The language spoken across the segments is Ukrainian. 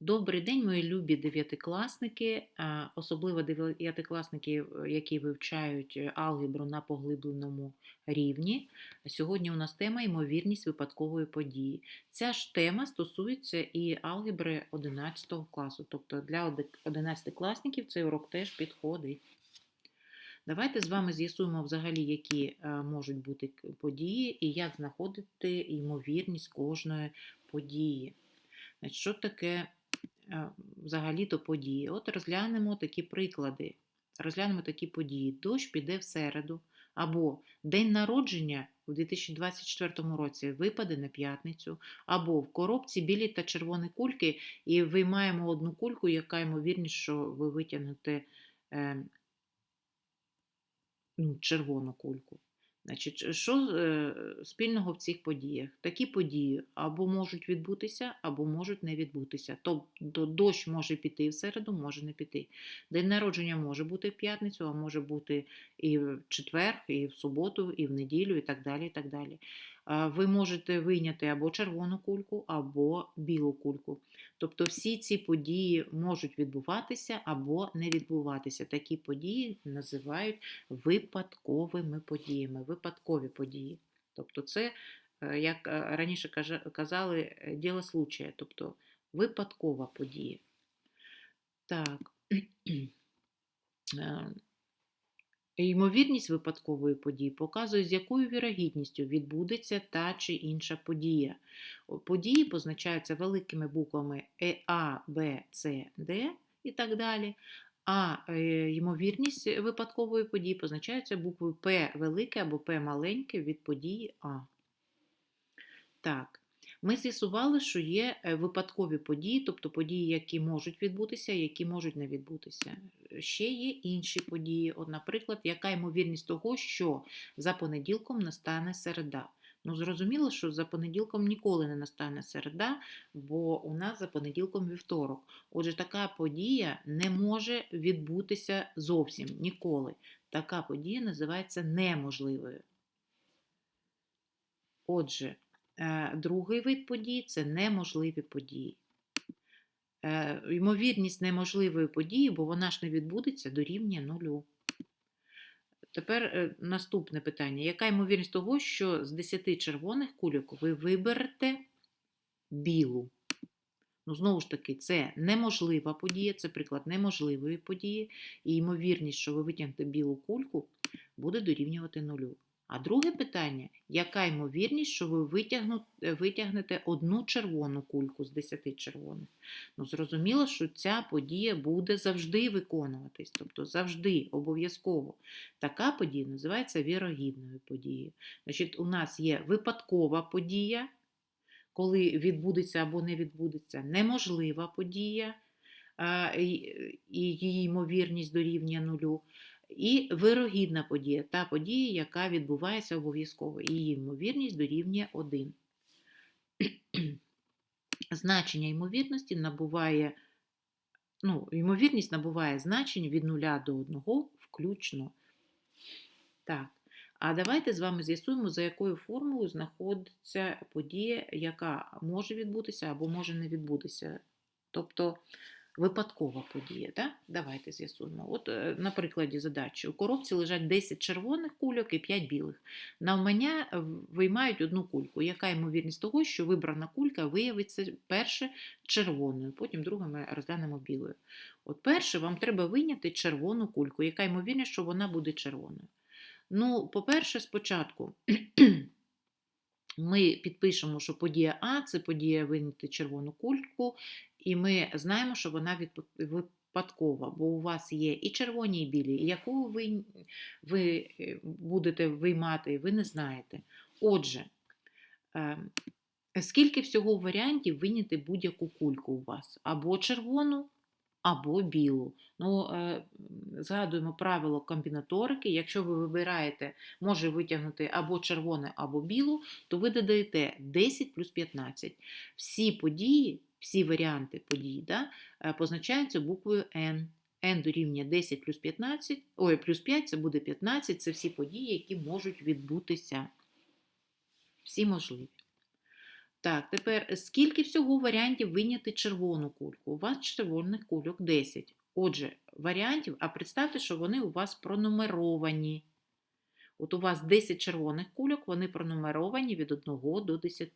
Добрий день, мої любі дев'ятикласники, особливо дев'ятикласники, е, які вивчають е, алгебру на поглибленому рівні. Сьогодні у нас тема ймовірність випадкової події. Ця ж тема стосується і алгебри 11 класу, тобто для 11-класників цей урок теж підходить. Давайте з вами з'ясуємо взагалі, які е, можуть бути події і як знаходити ймовірність кожної події. Що таке е, взагалі-то події? От розглянемо такі приклади. Розглянемо такі події. Дощ піде в середу, або день народження у 2024 році випаде на п'ятницю, або в коробці білі та червоні кульки, і виймаємо одну кульку, яка ймовірність, що ви витягнете е, ну, червону кульку. Значить, що е, спільного в цих подіях? Такі події або можуть відбутися, або можуть не відбутися. Тобто дощ може піти в середу, може не піти. День народження може бути в п'ятницю, а може бути і в четвер, і в суботу, і в неділю, і так далі. І так далі. Ви можете вийняти або червону кульку, або білу кульку. Тобто всі ці події можуть відбуватися або не відбуватися. Такі події називають випадковими подіями, випадкові події. Тобто, це, е, як е, раніше казали, е, діло случая, тобто випадкова подія. Так. Ймовірність випадкової події показує, з якою вірогідністю відбудеться та чи інша подія. Події позначаються великими буквами Е, А, Б, С, Д і так далі. А е, ймовірність випадкової події позначається буквою П велике або П маленьке від події А. Так, ми з'ясували, що є е, випадкові події, тобто події, які можуть відбутися, які можуть не відбутися. Ще є інші події. От, наприклад, яка ймовірність того, що за понеділком настане середа. Ну, зрозуміло, що за понеділком ніколи не настане середа, бо у нас за понеділком вівторок. Отже, така подія не може відбутися зовсім ніколи. Така подія називається неможливою. Отже, е, другий вид подій це неможливі події. Е, Ймовірність неможливої події, бо вона ж не відбудеться, дорівнює нулю. Тепер е, наступне питання. Яка ймовірність того, що з 10 червоних кульок ви виберете білу? Ну, знову ж таки, це неможлива подія, це приклад неможливої події, і ймовірність, що ви витягнете білу кульку, буде дорівнювати нулю. А друге питання: яка ймовірність, що ви е, витягнете одну червону кульку з 10 червоних? Ну, зрозуміло, що ця подія буде завжди виконуватись, тобто завжди, обов'язково. Така подія називається вірогідною подією. Значить, у нас є випадкова подія, коли відбудеться або не відбудеться, неможлива подія, і її ймовірність дорівнює нулю. І вирогідна подія, та подія, яка відбувається обов'язково, її ймовірність дорівнює 1. Значення ймовірності набуває, ну, ймовірність набуває значень від 0 до 1 включно. Так. А давайте з вами з'ясуємо, за якою формулою знаходиться подія, яка може відбутися або може не відбутися. Тобто випадкова подія. Так? Давайте з'ясуємо. От е, на прикладі задачі. У коробці лежать 10 червоних кульок і 5 білих. Навмання е, виймають одну кульку. Яка ймовірність того, що вибрана кулька виявиться перше червоною, потім друге ми розглянемо білою. От перше вам треба вийняти червону кульку. Яка ймовірність, що вона буде червоною? Ну, по-перше, спочатку ми підпишемо, що подія А це подія вийняти червону кульку, і ми знаємо, що вона випадкова, бо у вас є і червоні, і білі. І яку ви, ви е, будете виймати, ви не знаєте. Отже, е, скільки всього варіантів вийняти будь-яку кульку у вас? Або червону, або білу. Ну, е, згадуємо правило комбінаторики. Якщо ви вибираєте, може витягнути або червоне, або білу, то ви додаєте 10 плюс 15. Всі події, всі варіанти подій да, е, позначаються буквою N. N дорівнює 10 плюс 15, ой, плюс 5 це буде 15, це всі події, які можуть відбутися. Всі можливі. Так, тепер скільки всього варіантів виняти червону кульку? У вас червоних кульок 10. Отже, варіантів, а представте, що вони у вас пронумеровані. От у вас 10 червоних кульок, вони пронумеровані від 1 до 10.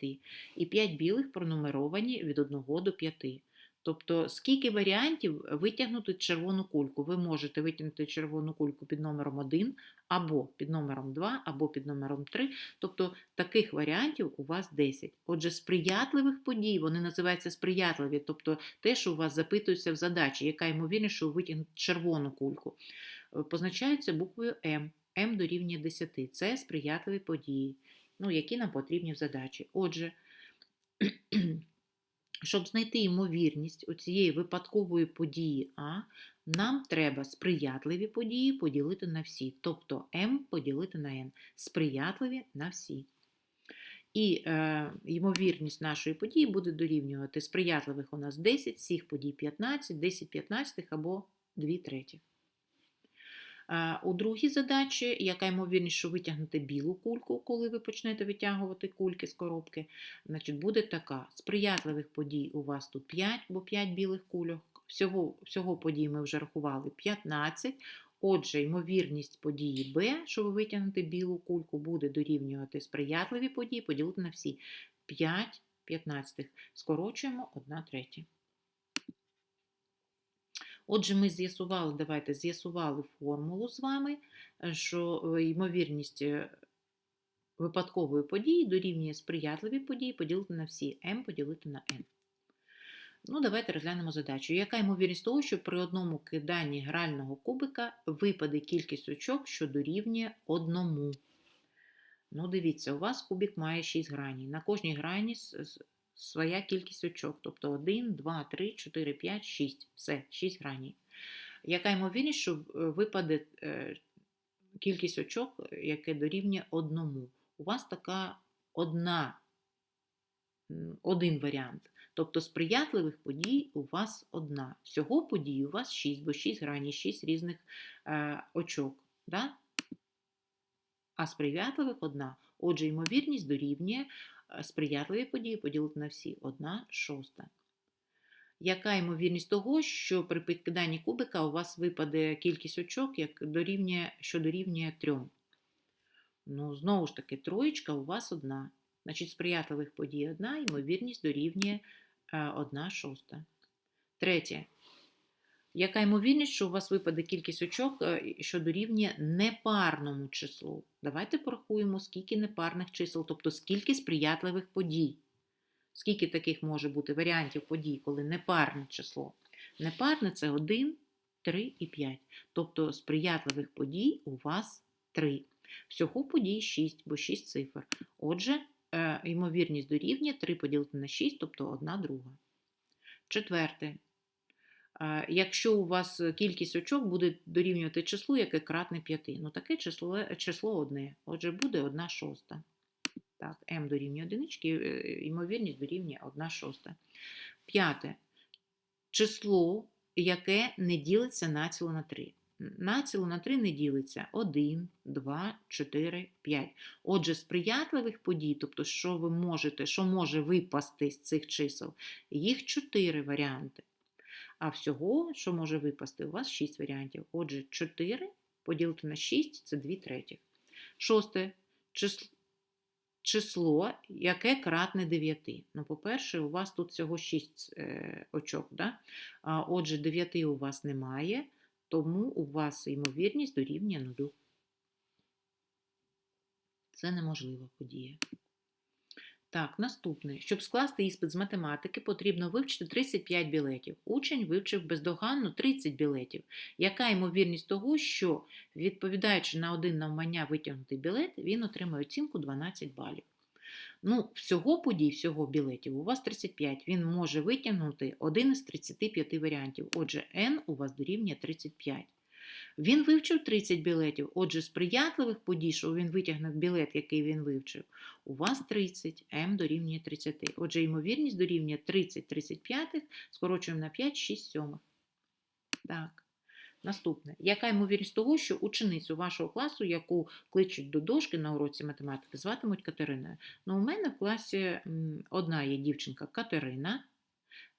І 5 білих пронумеровані від 1 до 5. Тобто, скільки варіантів витягнути червону кульку? Ви можете витягнути червону кульку під номером 1, або під номером 2, або під номером 3. Тобто таких варіантів у вас 10. Отже, сприятливих подій, вони називаються сприятливі, тобто те, що у вас запитується в задачі, яка ймовірність, що ви витягнете червону кульку, е, позначаються буквою М. М дорівнює 10. Це сприятливі події, ну, які нам потрібні в задачі. Отже, щоб знайти ймовірність у цієї випадкової події А, нам треба сприятливі події поділити на всі, тобто М поділити на Н. Сприятливі на всі. І е, ймовірність нашої події буде дорівнювати сприятливих у нас 10, всіх подій 15, 10 15 або 2 третіх. У другій задачі, яка ймовірність, що витягнете білу кульку, коли ви почнете витягувати кульки з коробки, значить, буде така: сприятливих подій у вас тут 5, бо 5 білих кульок. Всього, всього подій ми вже рахували 15. Отже, ймовірність події Б, що ви витягнете білу кульку, буде дорівнювати сприятливі події, поділити на всі 5 15. Скорочуємо 1 третя. Отже, ми з'ясували, давайте з'ясували формулу з вами, що е, ймовірність е, випадкової події дорівнює сприятливі події поділити на всі m поділити на n. Ну, давайте розглянемо задачу. Яка ймовірність того, що при одному киданні грального кубика випаде кількість очок, що дорівнює одному? Ну, дивіться, у вас кубик має 6 граней. На кожній грані своя кількість очок. Тобто 1, 2, 3, 4, 5, 6. Все, 6 граней. Яка ймовірність, що е, випаде е, кількість очок, яке дорівнює одному? У вас така одна, один варіант. Тобто сприятливих подій у вас одна. Всього подій у вас 6, бо 6 граней, 6 різних е, очок. Да? А сприятливих одна. Отже, ймовірність дорівнює сприятливі події поділити на всі 1 шоста. Яка ймовірність того, що при підкиданні кубика у вас випаде кількість очок, як дорівнює, що дорівнює 3? Ну, знову ж таки, троєчка у вас одна. Значить, сприятливих подій одна, ймовірність дорівнює 1 шоста. Третє. Яка ймовірність, що у вас випаде кількість очок, е, що дорівнює непарному числу? Давайте порахуємо, скільки непарних чисел, тобто скільки сприятливих подій. Скільки таких може бути варіантів подій, коли непарне число? Непарне це 1, 3 і 5. Тобто сприятливих подій у вас 3. Всього подій 6, бо 6 цифр. Отже, е, ймовірність дорівнює 3 поділити на 6, тобто 1 друга. Четверте. Якщо у вас кількість очок буде дорівнювати числу, яке кратне 5. Ну, таке число число одне. Отже, буде 1 шоста. Так, m дорівнює одинички, е, ймовірність дорівнює 1 шоста. П'яте. Число, яке не ділиться націло на 3. Націло на 3 не ділиться 1, 2, 4, 5. Отже, сприятливих подій, тобто, що ви можете, що може випасти з цих чисел, їх 4 варіанти. А всього, що може випасти, у вас 6 варіантів. Отже, 4 поділити на 6 це 2 третіх. Шосте число, яке кратне 9. Ну, по-перше, у вас тут всього 6 е, очок. Да? Отже, 9 у вас немає, тому у вас ймовірність дорівнює 0. Це неможлива подія. Так, наступне. Щоб скласти іспит з математики, потрібно вивчити 35 білетів. Учень вивчив бездоганно 30 білетів. Яка ймовірність того, що, відповідаючи на один навмання витягнутий білет, він отримає оцінку 12 балів? Ну, всього подій, всього білетів у вас 35. Він може витягнути один із 35 варіантів. Отже, n у вас дорівнює 35. Він вивчив 30 білетів. Отже, сприятливих подій, що він витягне білет, який він вивчив, у вас 30, М дорівнює 30. Отже, ймовірність дорівнює 30 35, скорочуємо на 5, 6 сьомих. Так. Наступне. Яка ймовірність того, що ученицю вашого класу, яку кличуть до дошки на уроці математики, зватимуть Катериною? Ну, у мене в класі одна є дівчинка Катерина,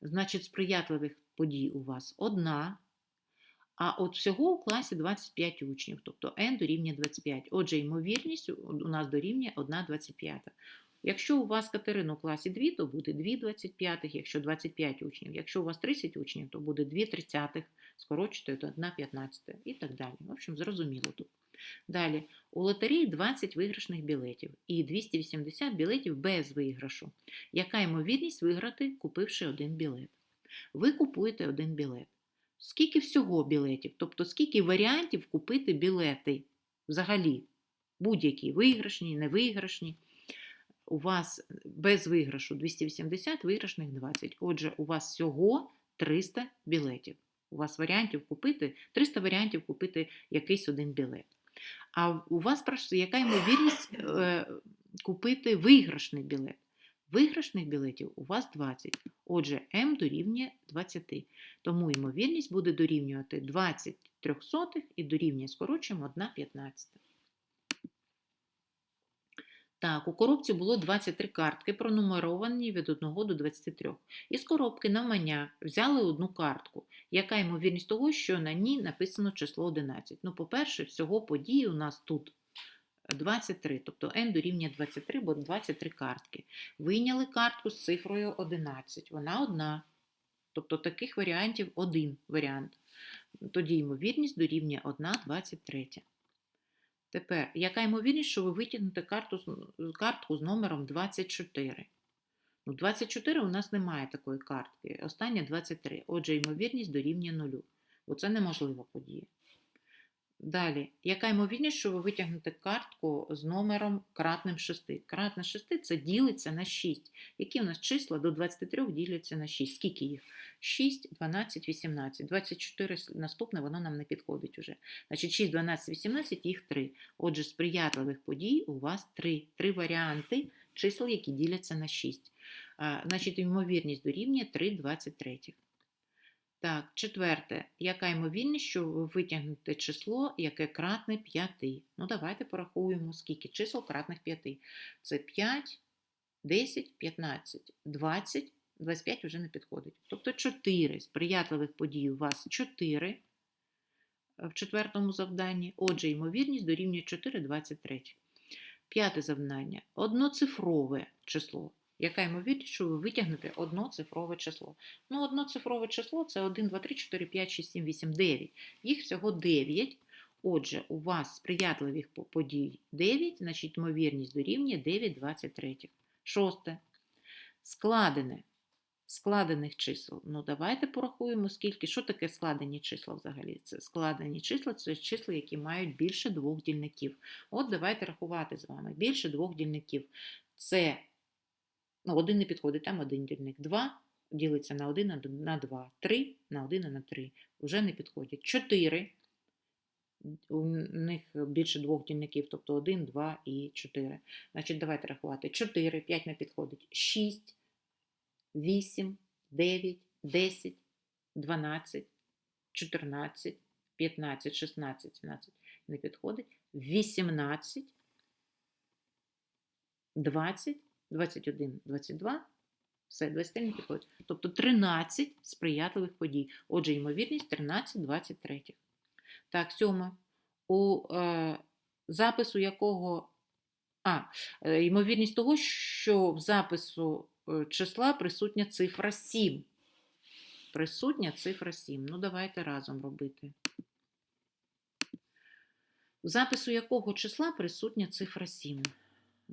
значить, сприятливих подій у вас одна. А от всього у класі 25 учнів, тобто n дорівнює 25. Отже, ймовірність у нас дорівнює 1 25. Якщо у вас Катерина у класі 2, то буде 2 25, якщо 25 учнів. Якщо у вас 30 учнів, то буде 2 30, скорочуєте до 1 15 і так далі. В общем, зрозуміло тут. Далі, у лотереї 20 виграшних білетів і 280 білетів без виграшу. Яка ймовірність виграти, купивши один білет? Ви купуєте один білет. Скільки всього білетів? Тобто, скільки варіантів купити білети взагалі? Будь-які виграшні, невиграшні. У вас без виграшу 280, виграшних 20. Отже, у вас всього 300 білетів. У вас варіантів купити 300 варіантів купити якийсь один білет. А у вас яка ймовірність е, купити виграшний білет? Виграшних білетів у вас 20. Отже, М дорівнює 20. Тому ймовірність буде дорівнювати 20 трьохсотих і дорівнює скорочуємо 1 15. Так, у коробці було 23 картки, пронумеровані від 1 до 23. Із коробки навмання взяли одну картку. Яка ймовірність того, що на ній написано число 11? Ну, по-перше, всього подій у нас тут 23, тобто n дорівнює 23, бо 23 картки. Вийняли картку з цифрою 11. Вона одна. Тобто таких варіантів один варіант. Тоді ймовірність дорівнює 1 23. Тепер, яка ймовірність, що ви витягнете карту, картку з номером 24? Ну, 24 у нас немає такої картки. Остання 23. Отже, ймовірність дорівнює 0. Бо це неможлива подія. Далі, яка ймовірність, що ви витягнете картку з номером кратним 6? Кратне 6 це ділиться на 6. Які у нас числа до 23 діляться на 6? Скільки їх? 6, 12, 18. 24 наступне воно нам не підходить уже. Значить, 6, 12, 18, їх 3. Отже, сприятливих подій у вас 3. Три варіанти чисел, які діляться на 6. А, Значить, ймовірність дорівнює 3 23. Так, четверте. Яка ймовірність, що ви витягнете число, яке кратне 5? Ну, давайте порахуємо, скільки чисел кратних 5. Це 5, 10, 15, 20, 25 вже не підходить. Тобто 4 сприятливих подій у вас 4 в четвертому завданні. Отже, ймовірність дорівнює 4 23. П'яте завдання. Одноцифрове число. Яка ймовірність, що ви витягнете одноцифрове число? Ну, одноцифрове число це 1, 2, 3, 4, 5, 6, 7, 8, 9. Їх всього 9. Отже, у вас сприятливих подій 9, значить ймовірність дорівнює 9 23. Шосте. Складене. Складених чисел. Ну, давайте порахуємо, скільки. Що таке складені числа взагалі? Це складені числа це числа, які мають більше двох дільників. От давайте рахувати з вами. Більше двох дільників. Це ну, один не підходить, там один дільник. Два ділиться на 1 на 2. 3 на 1 на 3. Вже не підходять. 4. У них більше двох дільників, тобто 1, 2 і 4. Значить, давайте рахувати. 4, 5 не підходить. 6, 8, 9, 10, 12, 14, 15, 16, 17 не підходить. 18, 20, 21, 22, все, 23 підходить. Тобто 13 сприятливих подій. Отже, ймовірність 13, 23. Так, сьоме. У е, запису якого. А, е, ймовірність того, що в запису е, числа присутня цифра 7. Присутня цифра 7. Ну, давайте разом робити. В запису якого числа присутня цифра 7?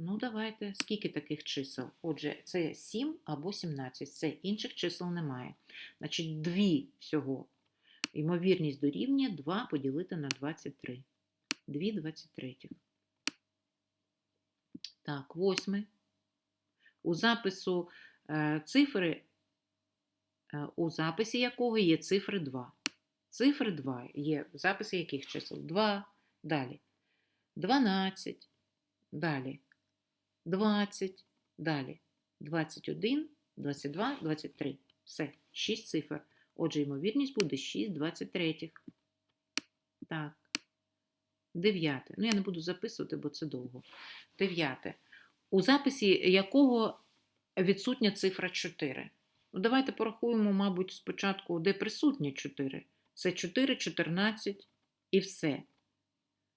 Ну, давайте. Скільки таких чисел? Отже, це 7 або 17. Все, інших чисел немає. Значить, 2 всього. Ймовірність дорівнює 2 поділити на 23. 2 23. Так, восьме. У запису е, цифри, е, у записі якого є цифри 2. Цифри 2 є в записі яких чисел? 2. Далі. 12. Далі. 20. Далі. 21, 22, 23. Все. 6 цифр. Отже, ймовірність буде 6 23. Так. Дев'яте. Ну, я не буду записувати, бо це довго. Дев'яте. У записі якого відсутня цифра 4? Ну, давайте порахуємо, мабуть, спочатку, де присутня 4. Це 4, 14 і все.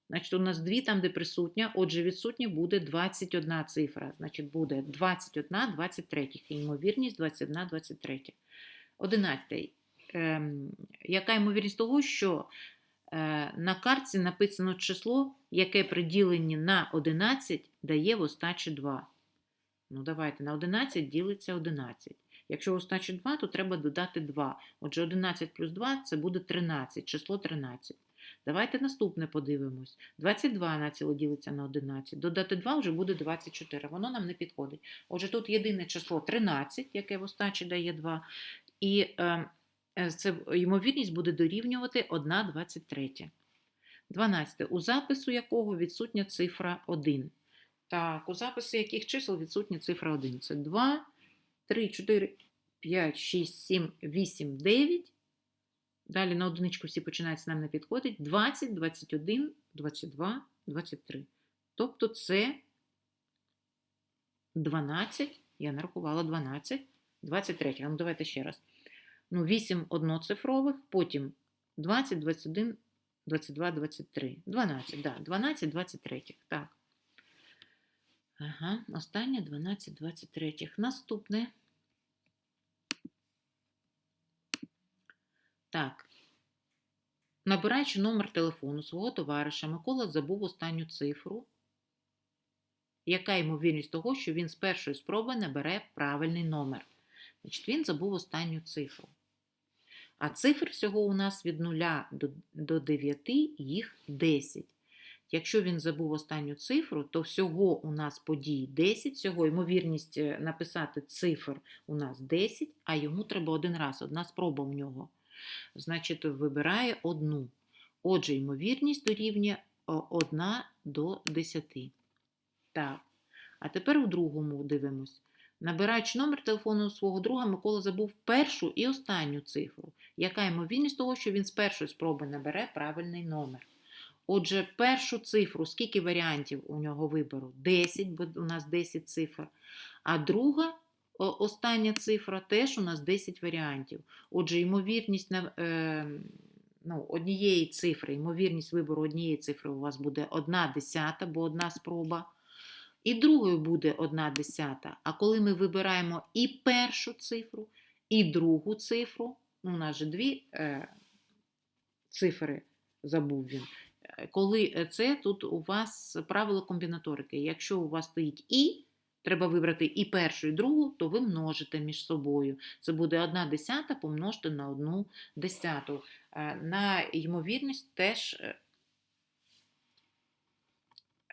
Значить, у нас дві там, де присутня, отже, відсутня буде 21 цифра. Значить, буде 21, 23. Ймовірність 21, 23. 11. Ем, яка ймовірність того, що е, на картці написано число, яке при діленні на 11 дає в остачі 2. Ну, давайте, на 11 ділиться 11. Якщо остачі 2, то треба додати 2. Отже, 11 плюс 2 це буде 13, число 13. Давайте наступне подивимось. 22 націло ділиться на 11. Додати 2 вже буде 24. Воно нам не підходить. Отже, тут єдине число 13, яке в остачі дає 2. І е, е, це ймовірність буде дорівнювати 1 23. 12. У запису якого відсутня цифра 1. Так, у запису яких чисел відсутня цифра 1. Це 2, 3, 4, 5, 6, 7, 8, 9. Далі на одиничку всі починаються нам не підходить. 20, 21, 22, 23. Тобто це 12, я нарахувала 12, 23. Ну, давайте ще раз. Ну, 8 одноцифрових, потім 20, 21, 22, 23. 12, да, 12, 23. Так. Ага, останнє 12, 23. Наступне. Так. Набираючи номер телефону свого товариша, Микола забув останню цифру. Яка ймовірність того, що він з першої спроби набере правильний номер? Значить, він забув останню цифру. А цифр всього у нас від 0 до, до 9, їх 10. Якщо він забув останню цифру, то всього у нас подій 10, всього ймовірність е, написати цифр у нас 10, а йому треба один раз, одна спроба у нього. Значить, вибирає одну. Отже, ймовірність дорівнює 1 до 10. Так. А тепер у другому дивимось. Набираючи номер телефону свого друга, Микола забув першу і останню цифру. Яка ймовірність того, що він з першої спроби набере правильний номер? Отже, першу цифру, скільки варіантів у нього вибору? 10, бо у нас 10 цифр. А друга, остання цифра, теж у нас 10 варіантів. Отже, ймовірність на, е, ну, однієї цифри, ймовірність вибору однієї цифри у вас буде 1 десята, бо одна спроба. І другою буде 1 десята. А коли ми вибираємо і першу цифру, і другу цифру, ну, у нас же дві е, цифри забув він. Е, Коли це тут у вас правило комбінаторики. Якщо у вас стоїть і, треба вибрати і першу, і другу, то ви множите між собою. Це буде одна десята помножити на 1 десяту. Е, На ймовірність теж е,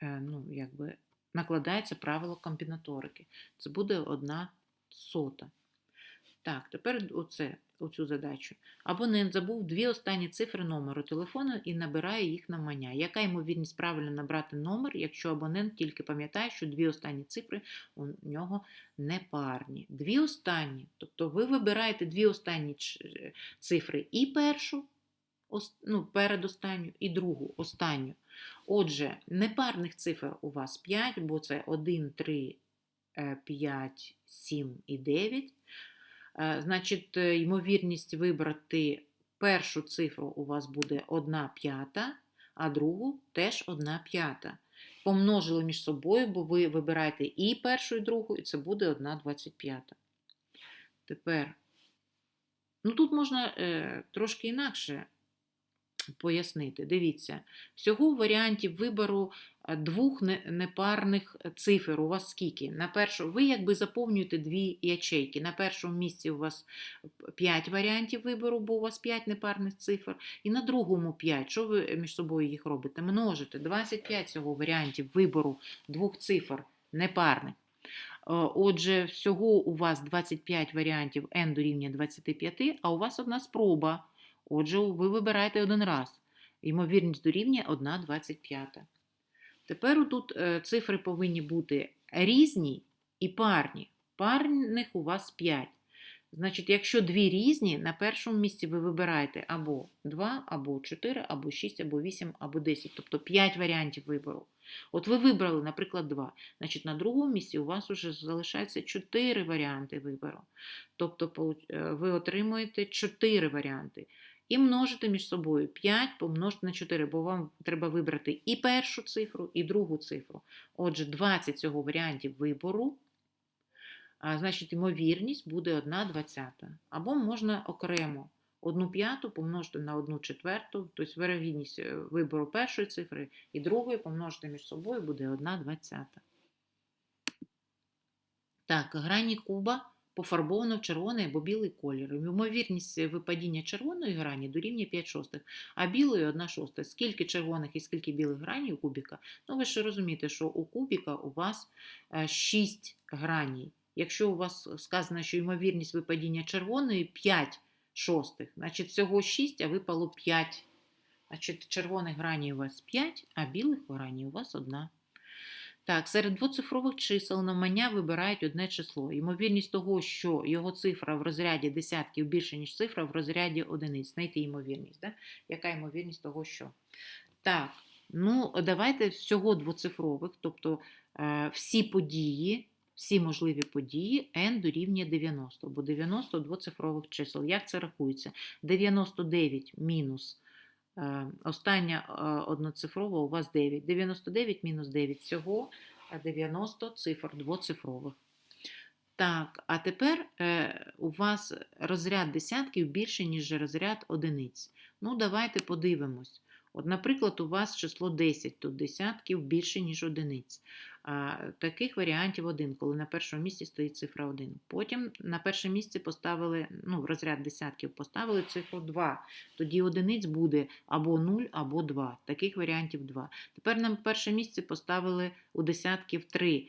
е, ну, якби, накладається правило комбінаторики. Це буде одна сота. Так, тепер оце, оцю задачу. Абонент забув дві останні цифри номеру телефону і набирає їх навмання. Яка ймовірність правильно набрати номер, якщо абонент тільки пам'ятає, що дві останні цифри у нього не парні? Дві останні. Тобто ви вибираєте дві останні цифри і першу, ну, передостанню, і другу, останню. Отже, непарних цифр у вас 5, бо це 1, 3, 5, 7 і 9. Е, Значить, е, ймовірність вибрати першу цифру у вас буде 1 п'ята, а другу теж 1 п'ята. Помножили між собою, бо ви вибираєте і першу, і другу, і це буде 1 25. Тепер, ну тут можна е, трошки інакше пояснити. Дивіться, всього варіантів вибору е, двох непарних цифр у вас скільки? На першу, ви якби заповнюєте дві ячейки. На першому місці у вас 5 варіантів вибору, бо у вас 5 непарних цифр. І на другому 5. Що ви між собою їх робите? Множите 25 всього варіантів вибору двох цифр непарних. Е, Отже, всього у вас 25 варіантів n дорівнює 25, а у вас одна спроба. Отже, ви вибираєте один раз. Ймовірність дорівнює 1 25. Тепер тут е, цифри повинні бути різні і парні. Парних у вас 5. Значить, якщо дві різні, на першому місці ви вибираєте або 2, або 4, або 6, або 8, або 10, тобто 5 варіантів вибору. От ви вибрали, наприклад, 2. Значить, на другому місці у вас вже залишається 4 варіанти вибору. Тобто е, ви отримуєте 4 варіанти. І множите між собою 5 помножити на 4, бо вам треба вибрати і першу цифру, і другу цифру. Отже, 20 цього варіантів вибору а, значить, ймовірність буде 1 двадцята. Або можна окремо 1 п'яту помножити на 1 четверту, тобто вирогідність е, вибору першої цифри і другої помножити між собою буде 1 двадцята. Так, грані куба пофарбовано в червоний або білий колір. Ймовірність випадіння червоної грані дорівнює 5 шостих, а білої 1 шоста. Скільки червоних і скільки білих граней у кубіка? Ну, ви ж розумієте, що у кубіка у вас 6 граней. Якщо у вас сказано, що ймовірність випадіння червоної 5 шостих, значить всього 6, а випало 5. Значить, червоних граней у вас 5, а білих граней у вас 1. Так, серед двоцифрових чисел навмання вибирають одне число. Ймовірність того, що його цифра в розряді десятків більше, ніж цифра в розряді одиниць. Знайти ймовірність. Да? Яка ймовірність того, що? Так, ну давайте всього двоцифрових, тобто е, всі події, всі можливі події n дорівнює 90, бо 90 двоцифрових чисел. Як це рахується? 99 мінус остання е, одноцифрова у вас 9. 99 мінус 9 всього е, 90 цифр двоцифрових. Так, а тепер е, у вас розряд десятків більше, ніж розряд одиниць. Ну, давайте подивимось. От, наприклад, у вас число 10, тут десятків більше, ніж одиниць. А, таких варіантів один, коли на першому місці стоїть цифра 1. Потім на перше місце поставили, ну, в розряд десятків поставили цифру 2. Тоді одиниць буде або 0, або 2. Таких варіантів 2. Тепер на перше місце поставили у десятків 3.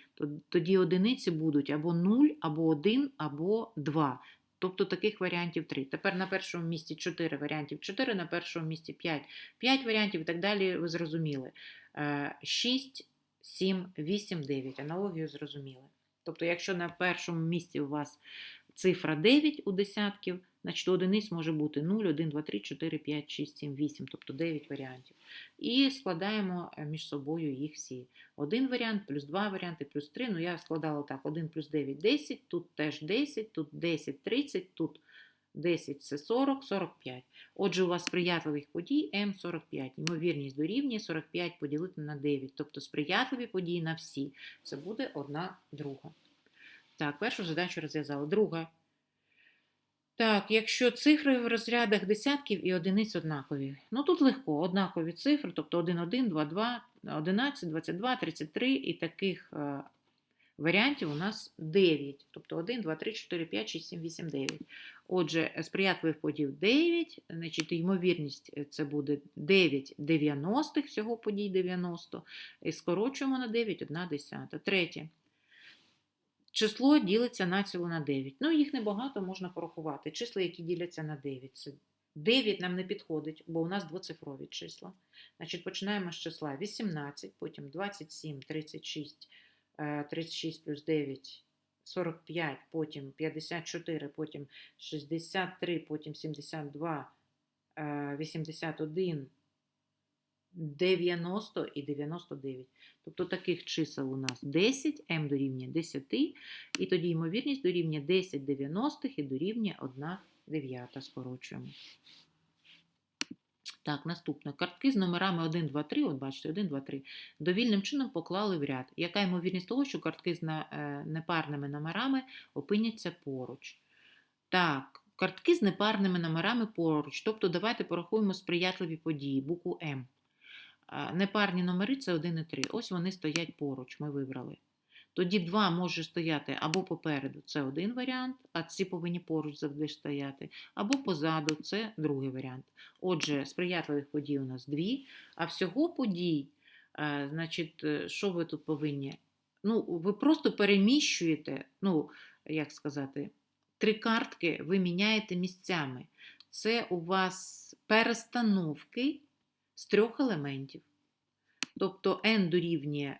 Тоді одиниці будуть або 0, або 1, або 2. Тобто таких варіантів 3. Тепер на першому місці 4 варіантів 4, на першому місці 5. 5 варіантів і так далі, ви зрозуміли. 6, 7, 8, 9. Аналогію зрозуміли. Тобто, якщо на першому місці у вас цифра 9 у десятків, значить одиниць може бути 0, 1, 2, 3, 4, 5, 6, 7, 8, тобто 9 варіантів. І складаємо е, між собою їх всі. Один варіант, плюс два варіанти, плюс 3. Ну, я складала так: 1 плюс 9 10, тут теж 10, тут 10, 30, тут 10 це 40, 45. Отже, у вас сприятливих подій М45. Ймовірність дорівнює 45 поділити на 9. Тобто сприятливі події на всі. Це буде одна друга. Так, першу задачу розв'язала. Друга. Так, якщо цифри в розрядах десятків і одиниць однакові. Ну тут легко, однакові цифри, тобто 1, 1, 2, 2, 11, 22, 33 і таких е, варіантів у нас 9. Тобто 1, 2, 3, 4, 5, 6, 7, 8, 9. Отже, сприятливих подій 9, значить, ймовірність е, це буде 9 90 всього подій 90. І скорочуємо на 9, 1 десята. Третє. Число ділиться націло на 9. Ну, їх небагато можна порахувати. Числа, які діляться на 9. Це 9 нам не підходить, бо у нас двоцифрові числа. Значить, починаємо з числа 18, потім 27, 36, 36 плюс 9, 45, потім 54, потім 63, потім 72, 81, 90 і 99. Тобто таких чисел у нас 10, m дорівнює 10, і тоді ймовірність дорівнює 10 90 і дорівнює 1 дев'ята. Скорочуємо. Так, наступне. Картки з номерами 1, 2, 3, от бачите, 1, 2, 3, довільним чином поклали в ряд. Яка ймовірність того, що картки з е, непарними номерами опиняться поруч? Так, картки з непарними номерами поруч. Тобто давайте порахуємо сприятливі події, букву М. Непарні номери це 1 і 3. Ось вони стоять поруч, ми вибрали. Тоді 2 може стояти або попереду, це один варіант, а ці повинні поруч завжди стояти, або позаду, це другий варіант. Отже, сприятливих подій у нас дві, а всього подій, е, значить, е, що ви тут повинні? Ну, ви просто переміщуєте, ну, як сказати, три картки ви міняєте місцями. Це у вас перестановки з трьох елементів. Тобто n дорівнює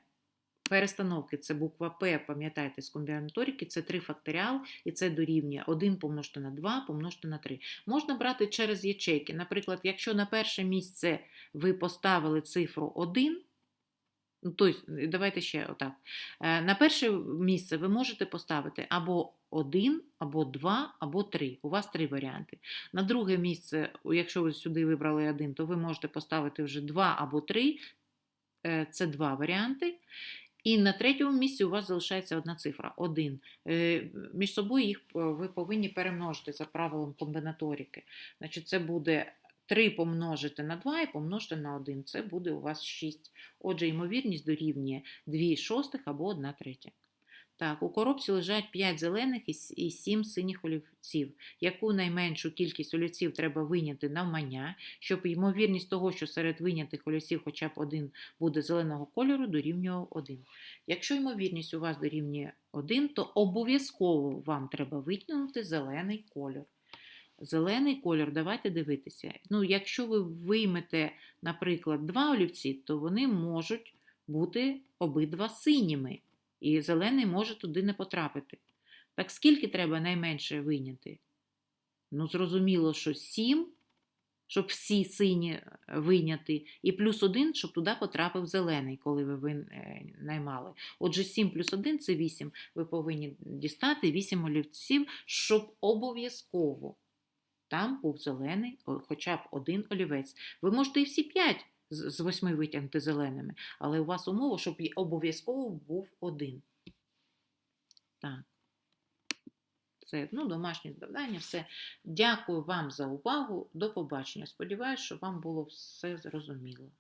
перестановки це буква П, пам'ятайте, з комбінаторики, це 3 факторіал, і це дорівнює 1 помножити на 2 помножити на 3. Можна брати через ячейки. Наприклад, якщо на перше місце ви поставили цифру 1, ну, тобто, давайте ще отак. Е, На перше місце ви можете поставити або 1, або 2, або 3. У вас три варіанти. На друге місце, якщо ви сюди вибрали 1, то ви можете поставити вже 2 або 3. Е, Це два варіанти. І на третьому місці у вас залишається одна цифра 1. Між собою їх е, ви повинні перемножити за правилом комбінаторики. Значить, це буде 3 помножити на 2 і помножити на 1. Це буде у вас 6. Отже, ймовірність дорівнює 2 шостих або 1 третя. Так, у коробці лежать 5 зелених і 7 синіх олівців. Яку найменшу кількість олівців треба виняти навмання, щоб ймовірність того, що серед винятих олівців хоча б один буде зеленого кольору, дорівнював 1. Якщо ймовірність у вас дорівнює 1, то обов'язково вам треба витягнути зелений кольор. Зелений кольор, давайте дивитися. Ну, якщо ви виймете, наприклад, два олівці, то вони можуть бути обидва синіми, і зелений може туди не потрапити. Так скільки треба найменше вийняти? Ну, зрозуміло, що 7, щоб всі сині е, вийняти, і плюс 1, щоб туди потрапив зелений, коли ви е, наймали. Отже, 7 плюс 1 це 8. Ви повинні дістати 8 олівців, щоб обов'язково там був зелений, хоча б один олівець. Ви можете і всі 5 з восьми витягнути зеленими, але у вас умова, щоб обов'язково був один. Так. Це ну, домашнє завдання. Все. Дякую вам за увагу. До побачення. Сподіваюсь, що вам було все зрозуміло.